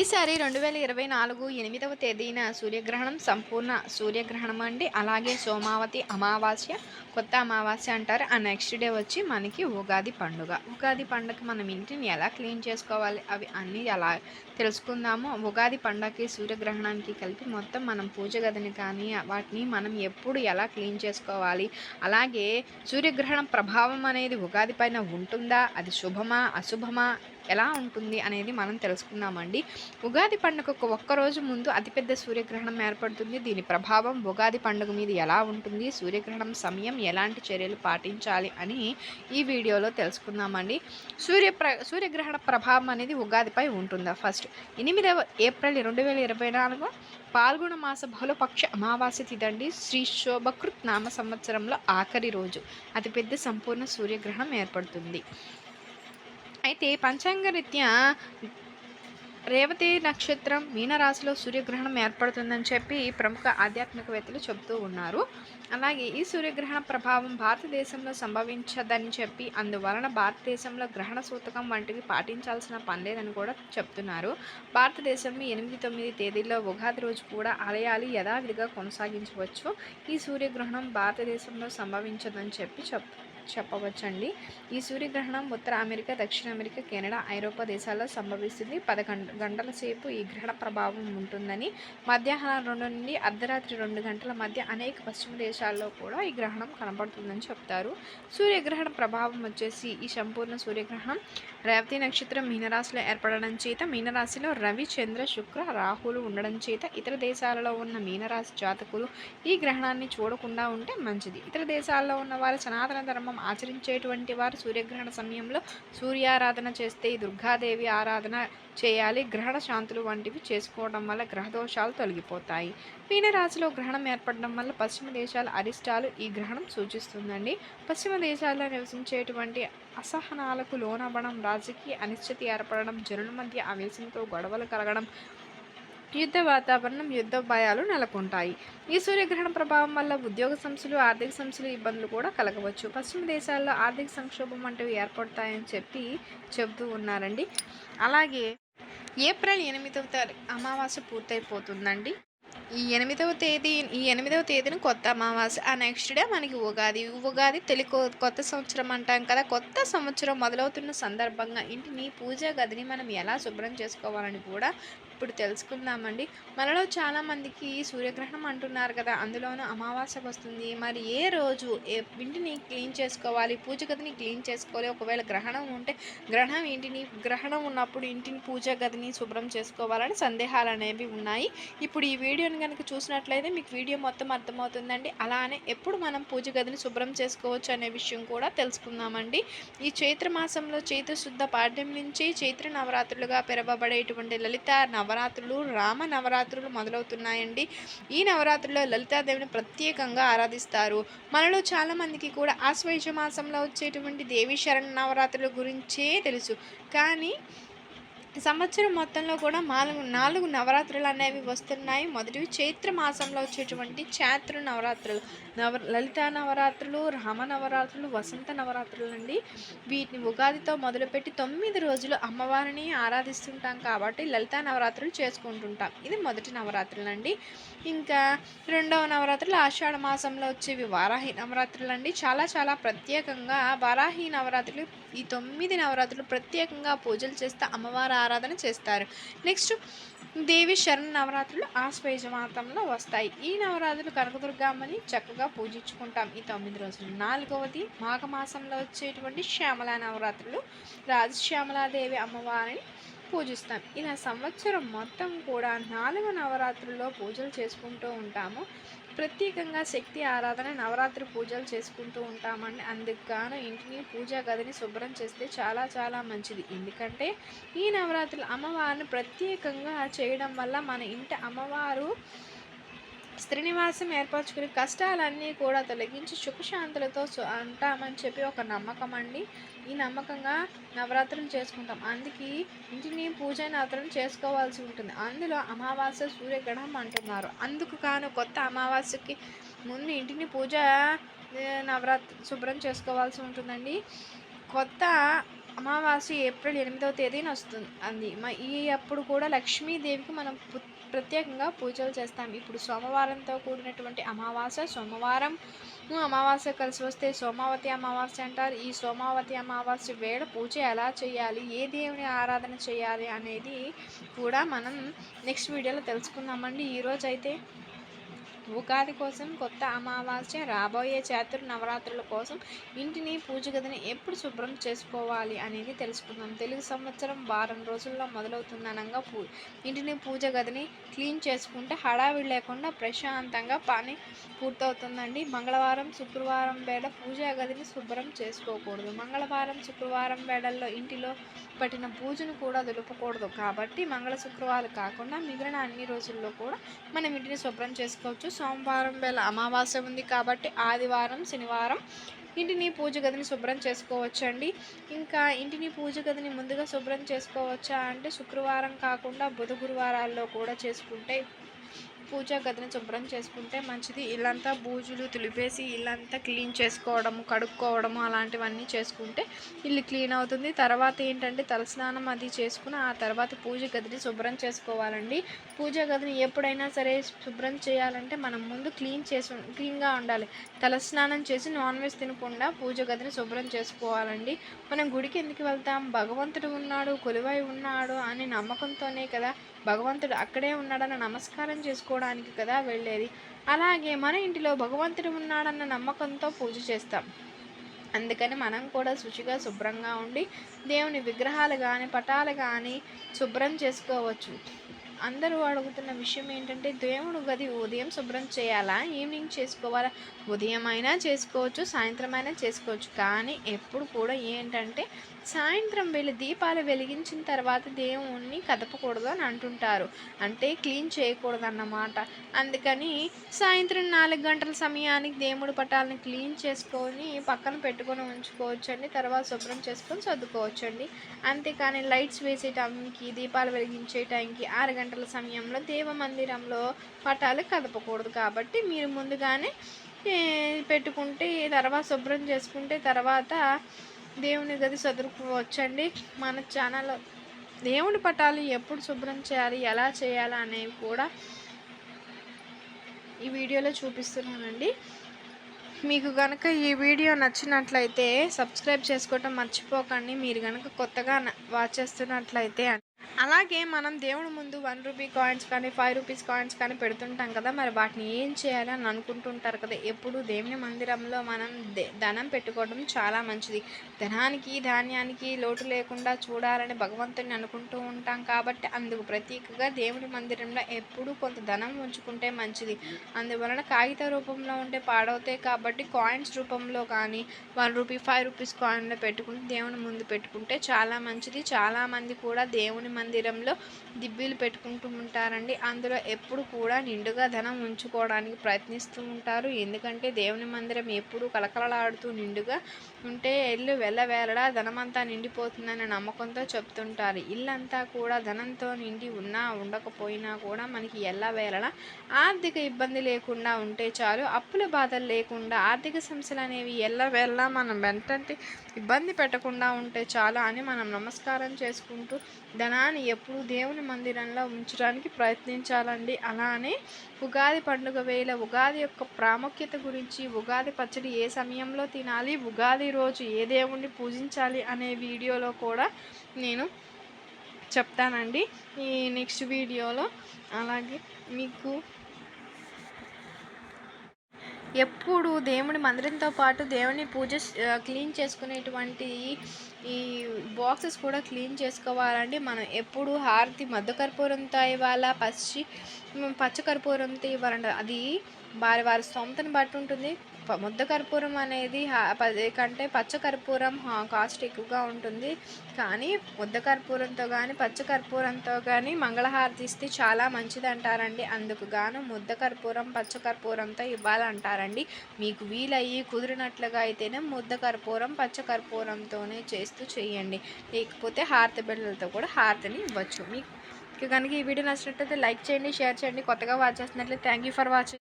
ఈసారి రెండు వేల ఇరవై నాలుగు ఎనిమిదవ తేదీన సూర్యగ్రహణం సంపూర్ణ సూర్యగ్రహణం అండి అలాగే సోమావతి అమావాస్య కొత్త అమావాస్య అంటారు. ఆ నెక్స్ట్ డే వచ్చి మనకి ఉగాది పండుగ. ఉగాది పండుగ మనం ఇంటిని ఎలా క్లీన్ చేసుకోవాలి? అవి అన్నీ ఎలా తెలుసుకుందాము. ఉగాది పండగకి సూర్యగ్రహణానికి కలిపి మొత్తం మనం పూజ గదిని కానీ వాటిని మనం ఎప్పుడు ఎలా క్లీన్ చేసుకోవాలి? అలాగే సూర్యగ్రహణం ప్రభావం అనేది ఉగాది పైన ఉంటుందా? అది శుభమా? అశుభమా? ఎలా ఉంటుంది అనేది మనం తెలుసుకుందామండి. ఉగాది పండుగకు ఒక్కరోజు ముందు అతిపెద్ద సూర్యగ్రహణం ఏర్పడుతుంది. దీని ప్రభావం ఉగాది పండుగ మీద ఎలా ఉంటుంది? సూర్యగ్రహణం సమయం ఎలాంటి చర్యలు పాటించాలి అని ఈ వీడియోలో తెలుసుకుందామండి. సూర్య ప్ర సూర్యగ్రహణ ప్రభావం అనేది ఉగాదిపై ఉంటుందా? ఫస్ట్ ఎనిమిదవ ఏప్రిల్ రెండు వేల ఇరవై నాలుగు పాల్గొన మాస బహుళపక్ష అమావాస్య తిదండి శ్రీ శోభకృత్ నామ సంవత్సరంలో ఆఖరి రోజు. అతిపెద్ద సంపూర్ణ సూర్యగ్రహణం ఏర్పడుతుంది. అయితే పంచాంగరీత్యా రేవతి నక్షత్రం మీనరాశిలో సూర్యగ్రహణం ఏర్పడుతుందని చెప్పి ప్రముఖ ఆధ్యాత్మికవేత్తలు చెబుతూ ఉన్నారు. అలాగే ఈ సూర్యగ్రహణ ప్రభావం భారతదేశంలో సంభవించదని చెప్పి అందువలన భారతదేశంలో గ్రహణ సూతకం వంటివి పాటించాల్సిన పనిలేదని కూడా చెప్తున్నారు భారతదేశంలో ఎనిమిది తొమ్మిది తేదీల్లో ఉగాది రోజు కూడా ఆలయాలు యథావిధిగా కొనసాగించవచ్చు. ఈ సూర్యగ్రహణం భారతదేశంలో సంభవించదని చెప్పి చెప్తున్నారు చెప్పవచ్చండి. ఈ సూర్యగ్రహణం ఉత్తర అమెరికా దక్షిణ అమెరికా కెనడా ఐరోపా దేశాల్లో సంభవిస్తుంది. పదకొండు గంటల సేపు ఈ గ్రహణ ప్రభావం ఉంటుందని మధ్యాహ్నం రెండు నుండి అర్ధరాత్రి రెండు గంటల మధ్య అనేక పశ్చిమ దేశాల్లో కూడా ఈ గ్రహణం కనబడుతుందని చెప్తారు. సూర్యగ్రహణ ప్రభావం వచ్చేసి ఈ సంపూర్ణ సూర్యగ్రహణం. రేవతి నక్షత్రం మీనరాశిలో ఏర్పడడం చేత మీనరాశిలో రవి చంద్ర శుక్ర రాహులు ఉండడం చేత ఇతర దేశాలలో ఉన్న మీనరాశి జాతకులు ఈ గ్రహణాన్ని చూడకుండా ఉంటే మంచిది. ఇతర దేశాల్లో ఉన్న వారి సనాతన ధర్మం ఆచరించేటువంటి వారు సూర్యగ్రహణ సమయంలో సూర్యారాధన చేస్తే దుర్గాదేవి ఆరాధన చేయాలి. గ్రహణ శాంతులు వంటివి చేసుకోవడం వల్ల గ్రహదోషాలు తొలగిపోతాయి. మీనరాశిలో గ్రహణం ఏర్పడడం వల్ల పశ్చిమ దేశాల అరిష్టాలు ఈ గ్రహణం సూచిస్తుందండి. పశ్చిమ దేశాల్లో నివసించేటువంటి అసహనాలకు లోనవ్వడం రాజకీయ అనిశ్చితి ఏర్పడడం జనుల మధ్య ఆవేశంతో గొడవలు కలగడం యుద్ధ వాతావరణం యుద్ధ భయాలు నెలకొంటాయి. ఈ సూర్యగ్రహణ ప్రభావం వల్ల ఉద్యోగ సంస్థలు ఆర్థిక సంస్థలు ఇబ్బందులు కూడా కలగవచ్చు. పశ్చిమ దేశాల్లో ఆర్థిక సంక్షోభం వంటివి ఏర్పడతాయని చెప్పి చెబుతూ ఉన్నారండి. అలాగే ఏప్రిల్ ఎనిమిదవ తారీఖు అమావాస్య పూర్తయిపోతుందండి. ఈ ఎనిమిదవ తేదీ ఈ ఎనిమిదవ తేదీన కొత్త అమావాస్య. ఆ నెక్స్ట్ డే మనకి ఉగాది. ఉగాది తెలుగు కొత్త సంవత్సరం అంటాం కదా. కొత్త సంవత్సరం మొదలవుతున్న సందర్భంగా ఇంటిని పూజా గదిని మనం ఎలా శుభ్రం చేసుకోవాలని కూడా ఇప్పుడు తెలుసుకుందామండి. మనలో చాలామందికి సూర్యగ్రహణం అంటున్నారు కదా అందులోనూ అమావాస్య వస్తుంది. మరి ఏ రోజు ఏ ఇంటిని క్లీన్ చేసుకోవాలి? పూజ గదిని క్లీన్ చేసుకోవాలి? ఒకవేళ గ్రహణం ఉంటే గ్రహణం ఇంటిని గ్రహణం ఉన్నప్పుడు ఇంటిని పూజ గదిని శుభ్రం చేసుకోవాలని సందేహాలు అనేవి ఉన్నాయి. ఇప్పుడు ఈ వీడియోని కనుక చూసినట్లయితే మీకు వీడియో మొత్తం అర్థమవుతుందండి. అలానే ఎప్పుడు మనం పూజ గదిని శుభ్రం చేసుకోవచ్చు అనే విషయం కూడా తెలుసుకుందామండి. ఈ చైత్ర మాసంలో చైత్ర శుద్ధ పాఠ్యం నుంచి చైత్ర నవరాత్రులుగా పిలవబడేటువంటి లలిత నవరాత్రులు రామ నవరాత్రులు మొదలవుతున్నాయండి. ఈ నవరాత్రుల్లో లలితాదేవిని ప్రత్యేకంగా ఆరాధిస్తారు. మనలో చాలామందికి కూడా ఆశ్వయుజ మాసంలో వచ్చేటువంటి దేవి శరణ్ నవరాత్రుల గురించే తెలుసు. కానీ సంవత్సరం మొత్తంలో కూడా నాలుగు నాలుగు నవరాత్రులు అనేవి వస్తున్నాయి. మొదటివి చైత్ర మాసంలో వచ్చేటువంటి చాత్ర నవరాత్రులు. నవ లలిత నవరాత్రులు రామ నవరాత్రులు వసంత నవరాత్రులు అండి. వీటిని ఉగాదితో మొదలుపెట్టి తొమ్మిది రోజులు అమ్మవారిని ఆరాధిస్తుంటాం కాబట్టి లలిత నవరాత్రులు చేసుకుంటుంటాం. ఇది మొదటి నవరాత్రులు అండి. ఇంకా రెండవ నవరాత్రులు ఆషాఢ మాసంలో వచ్చేవి. వారాహి నవరాత్రులు అండి. చాలా చాలా ప్రత్యేకంగా వారాహి నవరాత్రులు ఈ తొమ్మిది నవరాత్రులు ప్రత్యేకంగా పూజలు చేస్తే అమ్మవారి ఆరాధన చేస్తారు. నెక్స్ట్ దేవి శరణ్ నవరాత్రులు ఆశ్వయుజ మాతంలో వస్తాయి. ఈ నవరాత్రులు కనకదుర్గమ్మని చక్కగా పూజించుకుంటాం. ఈ తొమ్మిది రోజులు. నాలుగవది మాఘమాసంలో వచ్చేటువంటి శ్యామల నవరాత్రులు. రాజశ్యామలాదేవి అమ్మవారిని పూజిస్తాం. ఇలా సంవత్సరం మొత్తం కూడా నాలుగు నవరాత్రుల్లో పూజలు చేసుకుంటూ ఉంటాము. ప్రత్యేకంగా శక్తి ఆరాధన నవరాత్రి పూజలు చేసుకుంటూ ఉంటామండి. అందుకు గాను ఇంటిని పూజా గదిని శుభ్రం చేస్తే చాలా చాలా మంచిది. ఎందుకంటే ఈ నవరాత్రులు అమ్మవారిని ప్రత్యేకంగా చేయడం వల్ల మన ఇంటి అమ్మవారు శ్రీనివాసం ఏర్పరచుకుని కష్టాలన్నీ కూడా తొలగించి సుఖశాంతులతో అంటామని చెప్పి ఒక నమ్మకం అండి. ఈ నమ్మకంగా నవరాత్రులు చేసుకుంటాం. అందుకే ఇంటిని పూజ నవరాత్రులు చేసుకోవాల్సి ఉంటుంది. అందులో అమావాస్య సూర్యగ్రహం అంటున్నారు. అందుకు కాను కొత్త అమావాస్యకి ముందు ఇంటిని పూజ నవరాత్రి శుభ్రం చేసుకోవాల్సి ఉంటుందండి. కొత్త అమావాస్య ఏప్రిల్ ఎనిమిదవ తేదీన వస్తుంది అంది. మ- ఈ అప్పుడు కూడా లక్ష్మీదేవికి మనం ప్రత్యేకంగా పూజలు చేస్తాం. ఇప్పుడు సోమవారంతో కూడినటువంటి అమావాస్య సోమవారం అమావాస్య కలిసి వస్తే సోమావతి అమావాస్య అంటారు. ఈ సోమావతి అమావాస్య వేళ పూజ ఎలా చేయాలి? ఏ దేవుని ఆరాధన చేయాలి అనేది కూడా మనం నెక్స్ట్ వీడియోలో తెలుసుకుందామండి. ఈరోజు అయితే ఉగాది కోసం కొత్త అమావాస్య రాబోయే చాతుర్ నవరాత్రుల కోసం ఇంటిని పూజ గదిని ఎప్పుడు శుభ్రం చేసుకోవాలి అనేది తెలుసుకుందాం. తెలుగు సంవత్సరం వారం రోజుల్లో మొదలవుతుందనంగా పూ ఇంటిని పూజ గదిని క్లీన్ చేసుకుంటే హడావిడి లేకుండా ప్రశాంతంగా పని పూర్తవుతుందండి. మంగళవారం శుక్రవారం వేళ పూజా గదిని శుభ్రం చేసుకోకూడదు. మంగళవారం శుక్రవారం వేళల్లో ఇంటిలో పట్టిన పూజను కూడా దులుపకూడదు. కాబట్టి మంగళ శుక్రవారం కాకుండా మిగిలిన అన్ని రోజుల్లో కూడా మనం ఇంటిని శుభ్రం చేసుకోవచ్చు. సోమవారం వేళ అమావాస్య ఉంది కాబట్టి ఆదివారం శనివారం ఇంటిని పూజ గదిని శుభ్రం చేసుకోవచ్చండి. ఇంకా ఇంటిని పూజ గదిని ముందుగా శుభ్రం చేసుకోవచ్చా అంటే శుక్రవారం కాకుండా బుధ గురువారాల్లో కూడా చేసుకుంటే పూజా గదిని శుభ్రం చేసుకుంటే మంచిది. ఇల్లంతా బూజులు తులిపేసి ఇల్లంతా క్లీన్ చేసుకోవడము కడుక్కోవడము అలాంటివన్నీ చేసుకుంటే ఇల్లు క్లీన్ అవుతుంది. తర్వాత ఏంటంటే తలస్నానం అది చేసుకుని ఆ తర్వాత పూజ గదిని శుభ్రం చేసుకోవాలండి. పూజ గదిని ఎప్పుడైనా సరే శుభ్రం చేయాలంటే మనం ముందు క్లీన్ చేసి క్లీన్గా ఉండాలి. తలస్నానం చేసి నాన్ వెజ్ తినకుండా పూజ గదిని శుభ్రం చేసుకోవాలండి. మనం గుడికి ఎందుకు వెళ్తాం? భగవంతుడు ఉన్నాడు కొలువై ఉన్నాడు అనే నమ్మకంతోనే కదా భగవంతుడు అక్కడే ఉన్నాడని నమస్కారం చేసుకోవడానికి కదా వెళ్ళేది. అలాగే మన ఇంటిలో భగవంతుడు ఉన్నాడన్న నమ్మకంతో పూజ చేస్తాం. అందుకని మనం కూడా శుచిగా శుభ్రంగా ఉండి దేవుని విగ్రహాలు కానీ పటాలు కానీ శుభ్రం చేసుకోవచ్చు. అందరూ అడుగుతున్న విషయం ఏంటంటే దేవుడు గది ఉదయం శుభ్రం చేయాలా? ఈవినింగ్ చేసుకోవాలా? ఉదయం అయినా చేసుకోవచ్చు సాయంత్రం అయినా చేసుకోవచ్చు. కానీ ఎప్పుడు కూడా ఏంటంటే సాయంత్రం వెళ్ళి దీపాలు వెలిగించిన తర్వాత దేవుణ్ణి కదపకూడదు అని అంటుంటారు. అంటే క్లీన్ చేయకూడదు అన్నమాట అందుకని సాయంత్రం నాలుగు గంటల సమయానికి దేవుడి పటాలను క్లీన్ చేసుకొని పక్కన పెట్టుకొని ఉంచుకోవచ్చండి. తర్వాత శుభ్రం చేసుకొని సర్దుకోవచ్చండి. అంతేకాని లైట్స్ వేసే టైంకి దీపాలు వెలిగించే టైంకి ఆరు గంటల గంటల సమయంలో దేవ మందిరంలో పటాలు కదపకూడదు కాబట్టి మీరు ముందుగానే పెట్టుకుంటే తర్వాత శుభ్రం చేసుకుంటే తర్వాత దేవుని గది చదువుకోవచ్చండి మన ఛానల్ దేవుని పటాలు ఎప్పుడు శుభ్రం చేయాలి ఎలా చేయాలి అనేవి కూడా ఈ వీడియోలో చూపిస్తున్నానండి. మీకు కనుక ఈ వీడియో నచ్చినట్లయితే సబ్స్క్రైబ్ చేసుకోవటం మర్చిపోకండి. మీరు కనుక కొత్తగా వాచ్ చేస్తున్నట్లయితే అలాగే మనం దేవుడి ముందు వన్ రూపీ కాయిన్స్ కానీ ఫైవ్ రూపీస్ కాయిన్స్ కానీ పెడుతుంటాం కదా మరి వాటిని ఏం చేయాలి అని అనుకుంటుంటారు కదా. ఎప్పుడు దేవుని మందిరంలో మనం ధనం పెట్టుకోవడం చాలా మంచిది. ధనానికి ధాన్యానికి లోటు లేకుండా చూడాలని భగవంతుని అనుకుంటూ ఉంటాం కాబట్టి అందుకు ప్రతీకగా దేవుడి మందిరంలో ఎప్పుడూ కొంత ధనం ఉంచుకుంటే మంచిది. అందువలన కాగిత రూపంలో ఉంటే పాడవుతాయి కాబట్టి కాయిన్స్ రూపంలో కానీ వన్ రూపీ ఫైవ్ రూపీస్ కాయిన్లో పెట్టుకుంటే దేవుని ముందు పెట్టుకుంటే చాలా మంచిది. చాలామంది కూడా దేవుని మందిరంలో దిబ్బీలు పెట్టుకుంటూ ఉంటారండి. అందులో ఎప్పుడు కూడా నిండుగా ధనం ఉంచుకోవడానికి ప్రయత్నిస్తూ ఉంటారు. ఎందుకంటే దేవుని మందిరం ఎప్పుడు కలకలలాడుతూ నిండుగా ఉంటే ఇల్లు వెళ్ళవేళడా ధనమంతా నిండిపోతుందనే నమ్మకంతో చెప్తుంటారు. ఇల్లంతా కూడా ధనంతో నిండి ఉన్నా ఉండకపోయినా కూడా మనకి ఎల్లవేళలా ఆర్థిక ఇబ్బంది లేకుండా ఉంటే చాలు అప్పుల బాధలు లేకుండా ఆర్థిక సమస్యలు అనేవి ఎల్లవేళలా మనం వెంటనే ఇబ్బంది పెట్టకుండా ఉంటే చాలు అని మనం నమస్కారం చేసుకుంటూ ధనాన్ని ఎప్పుడు దేవుని మందిరంలో ఉంచడానికి ప్రయత్నించాలండి. అలానే ఉగాది పండుగ వేళ ఉగాది యొక్క ప్రాముఖ్యత గురించి ఉగాది పచ్చడి ఏ సమయంలో తినాలి ఉగాది రోజు ఏ దేవుణ్ణి పూజించాలి అనే వీడియోలో కూడా నేను చెప్తానండి. ఈ నెక్స్ట్ వీడియోలో అలాగే మీకు ఎప్పుడు దేవుని మందిరంతో పాటు దేవుని పూజ క్లీన్ చేసుకునేటువంటి ఈ బాక్సెస్ కూడా క్లీన్ చేసుకోవాలండి. మనం ఎప్పుడు హారతి మధ్య కర్పూరంతో ఇవ్వాలా పచ్చి పచ్చ కర్పూరంతో ఇవ్వాలండి. అది వారి వారి సొంతను బట్టి ఉంటుంది. ముద్ద కర్పూరం అనేది హా- పది కంటే పచ్చ కర్పూరం కాస్ట్ ఎక్కువగా ఉంటుంది. కానీ ముద్ద కర్పూరంతో కానీ పచ్చ కర్పూరంతో కానీ మంగళహారతి ఇస్తే చాలా మంచిది అంటారండి అందుకు గాను ముద్ద కర్పూరం పచ్చ కర్పూరంతో ఇవ్వాలంటారండి. మీకు వీలయ్యి కుదిరినట్లుగా అయితేనే ముద్ద కర్పూరం పచ్చ కర్పూరంతోనే చేస్తూ చేయండి. లేకపోతే హారతి బిళ్ళలతో కూడా హారతిని ఇవ్వచ్చు. మీకు కనుక ఈ వీడియో నచ్చినట్లయితే లైక్ చేయండి షేర్ చేయండి. కొత్తగా వాచ్ చేస్తున్నట్లయితే థ్యాంక్ యూ ఫర్ వాచింగ్.